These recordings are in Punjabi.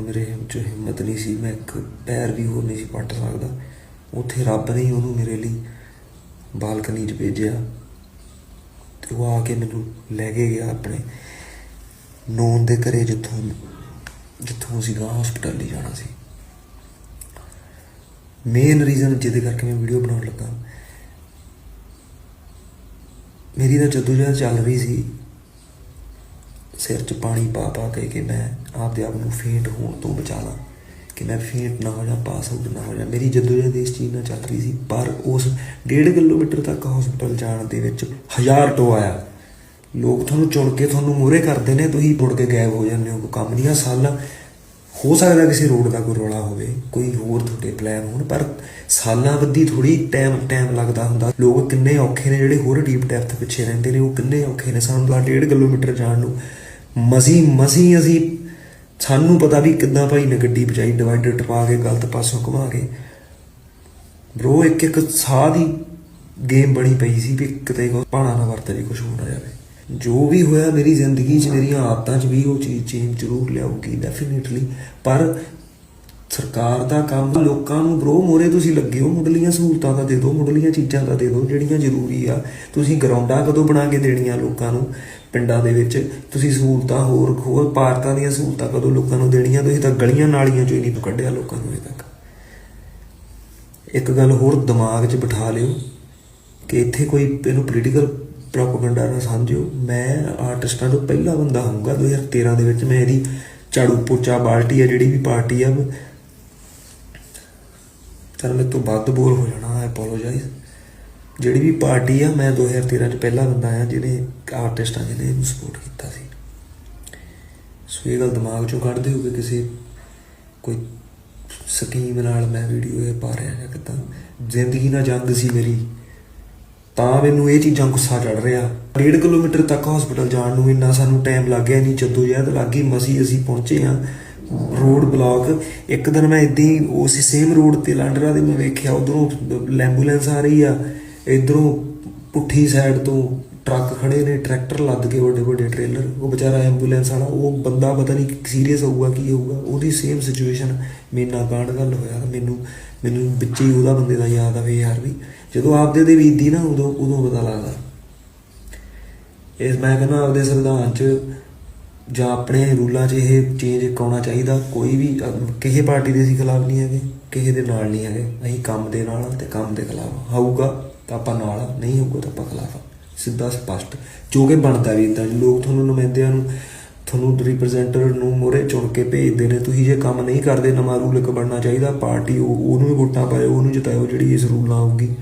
ਮੇਰੇ ਚ ਹਿੰਮਤ ਨਹੀਂ ਸੀ, ਮੈਂ ਇੱਕ ਪੈਰ ਵੀ ਹੋਰ ਨਹੀਂ ਸੀ ਪੱਟ ਸਕਦਾ। ਉੱਥੇ ਰੱਬ ਨੇ ਹੀ ਉਹਨੂੰ ਮੇਰੇ ਲਈ ਬਾਲਕਨੀ 'ਚ ਭੇਜਿਆ। ਤੇ ਉਹ ਆ ਕੇ ਮੈਨੂੰ ਲੈ ਕੇ ਗਿਆ ਆਪਣੇ ਨੌਨ ਦੇ ਘਰੇ ਜਿੱਥੋਂ ਜਿੱਥੋਂ ਸੀਗਾ ਗਾਂ ਹਸਪਤਾਲ ਜਾਣਾ ਸੀ। ਮੇਨ ਰੀਜ਼ਨ ਜਿਹਦੇ ਕਰਕੇ ਮੈਂ ਵੀਡੀਓ ਬਣਾਉਣ ਲੱਗਾ, ਮੇਰੀ ਤਾਂ ਜਦੋਜਹਿਦ ਚੱਲ ਰਹੀ ਸੀ ਸਿਰ 'ਚ ਪਾਣੀ ਪਾ ਪਾ ਕੇ ਕਿ ਮੈਂ ਆਪਦੇ ਆਪ ਨੂੰ ਫੇਂਟ ਹੋਣ ਤੋਂ ਬਚਾ ਲਾਂ, ਕਿ ਮੈਂ ਫੇਂਟ ਨਾ ਹੋ ਜਾ ਪਾਸ ਆਊਟ ਨਾ ਹੋ ਜਾ ਮੇਰੀ ਜਦੋਜਹਿਦ ਇਸ ਚੀਜ਼ ਨਾਲ ਚੱਲ ਰਹੀ ਸੀ, ਪਰ ਉਸ 1.5 ਕਿਲੋਮੀਟਰ ਤੱਕ ਹਸਪਤਾਲ ਜਾਣ ਦੇ ਵਿੱਚ ਹਜ਼ਾਰ ਟੋ ਆਇਆ। ਲੋਕ ਤੁਹਾਨੂੰ ਚੁਣ ਕੇ ਤੁਹਾਨੂੰ ਮੂਹਰੇ ਕਰਦੇ ਨੇ, ਤੁਸੀਂ ਮੁੜ ਕੇ ਗਾਇਬ ਹੋ ਜਾਂਦੇ ਹੋ, ਕੋਈ ਕੰਮ ਨਹੀਂ ਆ, ਸਾਲਾਂ ਹੋ ਸਕਦਾ ਕਿਸੇ ਰੋਡ ਦਾ ਕੋਈ ਰੌਲਾ ਹੋਵੇ, ਕੋਈ ਹੋਰ ਤੁਹਾਡੇ ਪਲਾਨ ਹੋਣ, ਪਰ ਸਾਲਾਂ ਬੱਧੀ ਥੋੜੀ ਟਾਈਮ ਟਾਈਮ ਲੱਗਦਾ ਹੁੰਦਾ। ਲੋਕ ਕਿੰਨੇ ਔਖੇ ਨੇ ਜਿਹੜੇ ਹੋਰ ਡੀਪ ਡੈਪਥ ਪਿੱਛੇ ਰਹਿੰਦੇ ਨੇ, ਉਹ ਕਿੰਨੇ ਔਖੇ ਨੇ, ਸਾਨੂੰ ਤਾਂ 1.5 ਕਿਲੋਮੀਟਰ ਜਾਣ ਨੂੰ ਮਸੀ ਮਸੀ ਅਸੀਂ ਸਾਨੂੰ ਪਤਾ ਵੀ ਕਿੱਦਾਂ ਭਾਈ ਨੇ ਗੱਡੀ ਬਚਾਈ ਡਿਵਾਈਡਰ ਟਪਾ ਕੇ, ਗਲਤ ਪਾਸੋਂ ਘੁਮਾ ਕੇ। ਬ్రో ਇੱਕ ਇੱਕ ਸਾਹ ਦੀ ਗੇਮ ਬਣੀ ਪਈ ਸੀ ਵੀ ਕਿਤੇ ਕੋ ਪਾਣਾ ਨਾ ਵਰਤ ਜੇ ਕੁਝ ਹੋ ਨਾ ਜਾਵੇ। ਜੋ ਵੀ ਹੋਇਆ ਮੇਰੀ ਜ਼ਿੰਦਗੀ 'ਚ, ਮੇਰੀਆਂ ਆਦਤਾਂ 'ਚ ਵੀ ਉਹ ਚੀਜ਼ ਚੇਂਜ ਜ਼ਰੂਰ ਲਿਆਊਗੀ ਡੈਫੀਨਿਟਲੀ ਪਰ ਸਰਕਾਰ ਦਾ ਕੰਮ ਲੋਕਾਂ ਨੂੰ ਬ్రో ਮੋਰੇ ਤੁਸੀਂ ਲੱਗੇ ਹੋ, ਮੁੱਢਲੀਆਂ ਸਹੂਲਤਾਂ ਦਾ ਦੇ ਦਿਓ, ਮੁੱਢਲੀਆਂ ਚੀਜ਼ਾਂ ਦਾ ਦੇ ਦਿਓ, ਜਿਹੜੀਆਂ ਜ਼ਰੂਰੀ ਆ। ਤੁਸੀਂ ਗਰਾਊਂਡਾਂ ਕਦੋਂ ਬਣਾ ਕੇ ਦੇਣੀਆਂ ਲੋਕਾਂ ਨੂੰ? ਪਿੰਡਾਂ ਦੇ ਵਿੱਚ ਤੁਸੀਂ ਸਹੂਲਤਾਂ ਹੋਰ ਹੋਰ ਪਾਰਕਾਂ ਦੀਆਂ ਸਹੂਲਤਾਂ ਕਦੋਂ ਲੋਕਾਂ ਨੂੰ ਦੇਣੀਆਂ? ਤੁਸੀਂ ਤਾਂ ਗਲੀਆਂ ਨਾਲੀਆਂ ਚੋਂ ਹੀ ਨਹੀਂ ਕੱਢਿਆ ਲੋਕਾਂ ਨੂੰ ਅਜੇ ਤੱਕ। ਇੱਕ ਗੱਲ ਹੋਰ ਦਿਮਾਗ 'ਚ ਬਿਠਾ ਲਿਓ ਕਿ ਇੱਥੇ ਕੋਈ ਇਹਨੂੰ ਪੋਲੀਟੀਕਲ ਪ੍ਰੋਪਗੈਂਡਾ ਨਾ ਸਮਝਿਓ। ਮੈਂ ਆਰਟਿਸਟਾਂ ਤੋਂ ਪਹਿਲਾ ਬੰਦਾ ਹੋਊਗਾ 2013 ਦੇ ਵਿੱਚ ਮੈਂ ਇਹਦੀ ਝਾੜੂ ਪੋਚਾ, ਬਾਲਟੀ ਆ, ਜਿਹੜੀ ਵੀ ਪਾਰਟੀ ਆ ਚਲ ਮੇਰੇ ਤੋਂ ਵੱਧ ਬੋਲ ਹੋ ਜਾਣਾ ਆਈ ਅਪੋਲੋਜਾਈਜ਼ ਜਿਹੜੀ ਵੀ ਪਾਰਟੀ ਆ, ਮੈਂ 2013 ਚ ਪਹਿਲਾ ਬੰਦਾ ਆ ਜਿਹਨੇ ਆਰਟਿਸਟ ਆ ਜਿਹਨੇ ਇਹਨੂੰ ਸਪੋਰਟ ਕੀਤਾ ਸੀ। ਸੋ ਇਹ ਗੱਲ ਦਿਮਾਗ ਚੋਂ ਕੱਢ ਦਿਓ ਕਿ ਕਿਸੇ ਕੋਈ ਸਕੀਮ ਨਾਲ ਮੈਂ ਵੀਡੀਓ ਇਹ ਪਾ ਰਿਹਾ ਜਾਂ ਕਿਦਾਂ। ਜ਼ਿੰਦਗੀ ਨਾਲ ਜੰਗ ਸੀ ਮੇਰੀ। ਤਾਂ ਮੈਨੂੰ ਇਹ ਚੀਜ਼ਾਂ ਗੁੱਸਾ ਚੜ ਰਿਹਾ। 1.5 ਕਿਲੋਮੀਟਰ ਤੱਕ ਹਸਪੀਟਲ ਜਾਣ ਨੂੰ ਇੰਨਾ ਸਾਨੂੰ ਟਾਈਮ ਲੱਗ ਗਿਆ ਨਹੀਂ, ਜਦੋਂ ਜਹਿਦ ਲੱਗੀ ਮਸੀ ਅਸੀਂ ਪਹੁੰਚੇ ਆ ਰੋਡ ਬਲੌਕ। ਇੱਕ ਦਿਨ ਮੈਂ ਇਦਾਂ ਹੀ ਉਸ ਸੇਮ ਰੋਡ ਤੇ ਲਾਂਡਰਾ ਦੇ ਮੈਂ ਵੇਖਿਆ, ਉਧਰੋਂ ਐਂਬੂਲੈਂਸ ਆ ਰਹੀ ਆ, ਇਧਰੋਂ ਪੁੱਠੀ ਸਾਈਡ ਤੋਂ ਟਰੱਕ ਖੜੇ ਨੇ, ਟਰੈਕਟਰ ਲੱਦ ਕੇ ਵੱਡੇ ਵੱਡੇ ਟ੍ਰੇਲਰ, ਉਹ ਵਿਚਾਰਾ ਐਂਬੂਲੈਂਸ ਵਾਲਾ, ਉਹ ਬੰਦਾ ਪਤਾ ਨਹੀਂ ਸੀਰੀਅਸ ਹੋਊਗਾ, ਕੀ ਹੋਊਗਾ, ਉਹਦੀ ਸੇਮ ਸਿਚੁਏਸ਼ਨ ਮੇਰੇ ਨਾਲ ਕਾਂਡ ਗੱਲ ਹੋਇਆ, ਮੈਨੂੰ ਮੈਨੂੰ ਵਿੱਚ ਹੀ ਉਹਦਾ ਬੰਦੇ ਦਾ ਯਾਦ ਆਵੇ ਯਾਰ ਵੀ, ਜਦੋਂ ਆਪਦੇ ਦੇ ਵੀਦੀ ਨਾ ਉਦੋਂ ਉਦੋਂ ਪਤਾ ਲੱਗਦਾ। ਇਸ ਮੈਂ ਕਹਿੰਦਾ ਆਪਦੇ ਸੰਵਿਧਾਨ 'ਚ ਜਾਂ ਆਪਣੇ ਰੂਲਾਂ 'ਚ ਇਹ ਚੇਂਜ ਕਰਾਉਣਾ ਚਾਹੀਦਾ ਕੋਈ ਵੀ ਕਿਸੇ ਪਾਰਟੀ ਦੇ ਅਸੀਂ ਖਿਲਾਫ ਨਹੀਂ ਹੈਗੇ ਕਿਸੇ ਦੇ ਨਾਲ ਨਹੀਂ ਹੈਗੇ। ਅਸੀਂ ਕੰਮ ਦੇ ਨਾਲ ਆ ਤੇ ਕੰਮ ਦੇ ਖਿਲਾਫ ਹੋਊਗਾ ਤਾਂ ਆਪਾਂ ਨਾਲ ਆ, ਨਹੀਂ ਹੋਊਗਾ ਤਾਂ ਆਪਾਂ ਖਿਲਾਫ ਆ। ਸਿੱਧਾ ਸਪਸ਼ਟ। ਜੋ ਕਿ ਬਣਦਾ ਵੀ ਇਦਾਂ ਲੋਕ ਤੁਹਾਨੂੰ ਨੁਮਾਇੰਦਿਆਂ ਨੂੰ ਤੁਹਾਨੂੰ ਰਿਪਰੈਜ਼ੈਂਟੇਟਿਵ ਨੂੰ ਮੋਰੇ ਚੁਣ ਕੇ ਭੇਜਦੇ ਨੇ। ਤੁਸੀਂ ਜੇ ਕੰਮ ਨਹੀਂ ਕਰਦੇ ਨਵਾਂ ਰੂਲ ਇੱਕ ਬਣਨਾ ਚਾਹੀਦਾ। ਪਾਰਟੀ ਉਹ- ਉਹਨੂੰ ਵੀ ਵੋਟਾਂ ਪਾਇਓ ਉਹਨੂੰ ਜਿਤਾਇਓ ਜਿਹੜੀ ਇਸ ਰੂਲ ਨਾਲ ਆਊਗੀ।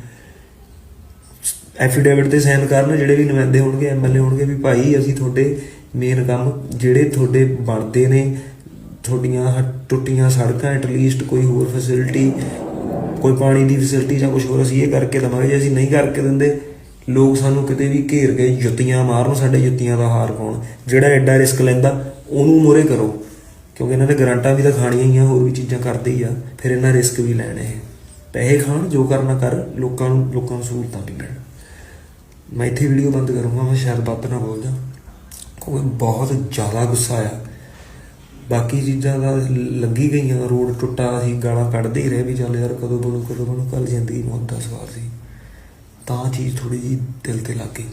ਐਫੀਡੇਵਿਟ ਤੇ ਸਾਈਨ ਕਰਨ ਜਿਹੜੇ ਵੀ ਨੁਮਾਇੰਦੇ ਹੋਣਗੇ ਐਮਐਲਏ ਹੋਣਗੇ ਵੀ ਭਾਈ ਅਸੀਂ ਤੁਹਾਡੇ ਮੇਨ ਕੰਮ ਜਿਹੜੇ ਤੁਹਾਡੇ ਬਣਦੇ ਨੇ, ਤੁਹਾਡੀਆਂ ਆਹ ਟੁੱਟੀਆਂ ਸੜਕਾਂ ਐਟਲੀਸਟ ਕੋਈ ਹੋਰ ਫੈਸਿਲਿਟੀ ਕੋਈ ਪਾਣੀ ਦੀ ਫੈਸਿਲਿਟੀ ਜਾਂ ਕੁਝ ਹੋਰ ਅਸੀਂ ਇਹ ਕਰਕੇ ਦਵਾਂਗੇ, ਜੇ ਅਸੀਂ ਨਹੀਂ ਕਰਕੇ ਦਿੰਦੇ, ਲੋਕ ਸਾਨੂੰ ਕਿਤੇ ਵੀ ਘੇਰ ਕੇ ਜੁੱਤੀਆਂ ਮਾਰਨ, ਸਾਡੇ ਜੁੱਤੀਆਂ ਦਾ ਹਾਰ ਪਾਉਣ, ਜਿਹੜਾ ਐਡਾ ਰਿਸਕ ਲੈਂਦਾ, ਉਹਨੂੰ ਮੋਰੇ ਕਰੋ। ਕਿਉਂਕਿ ਇਹਨਾਂ ਦੇ ਗਰੰਟਾਂ ਵੀ ਤਾਂ ਖਾਣੀਆਂ ਹੀ ਆ, ਹੋਰ ਵੀ ਚੀਜ਼ਾਂ ਕਰਦੇ ਹੀ ਆ, ਫਿਰ ਇਹਨਾਂ ਰਿਸਕ ਵੀ ਲੈਣੇ ਇਹ ਪੈਸੇ ਖਾਣ, ਜੋ ਕਰਨਾ ਕਰ, ਲੋਕਾਂ ਨੂੰ ਲੋਕਾਂ ਨੂੰ ਸਹੂਲਤਾਂ ਵੀ ਮਿਲਣ। ਮੈਂ ਇੱਥੇ ਵੀਡੀਓ ਬੰਦ ਕਰੂੰਗਾ, ਮੈਂ ਸ਼ਾਇਦ ਵੱਧ ਨਾ ਬੋਲ ਜਾ। ਉਹ ਬਹੁਤ ਜ਼ਿਆਦਾ ਗੁੱਸਾ ਆਇਆ। ਬਾਕੀ ਚੀਜ਼ਾਂ ਦਾ ਲੱਗੀ ਗਈਆਂ, ਰੋਡ ਟੁੱਟਾ, ਅਸੀਂ ਗਾਲਾਂ ਕੱਢਦੇ ਹੀ ਰਹੇ ਵੀ ਚੱਲ ਯਾਰ ਕਦੋਂ ਬਣੂ ਕਦੋਂ ਬਣੂ ਕੱਲ ਜ਼ਿੰਦਗੀ ਮੌਤ ਦਾ ਸਵਾਲ ਸੀ। ਤਾਂ ਚੀਜ਼ ਥੋੜੀ ਜੀ ਦਿਲ ਤੇ ਲੱਗ ਗਈ।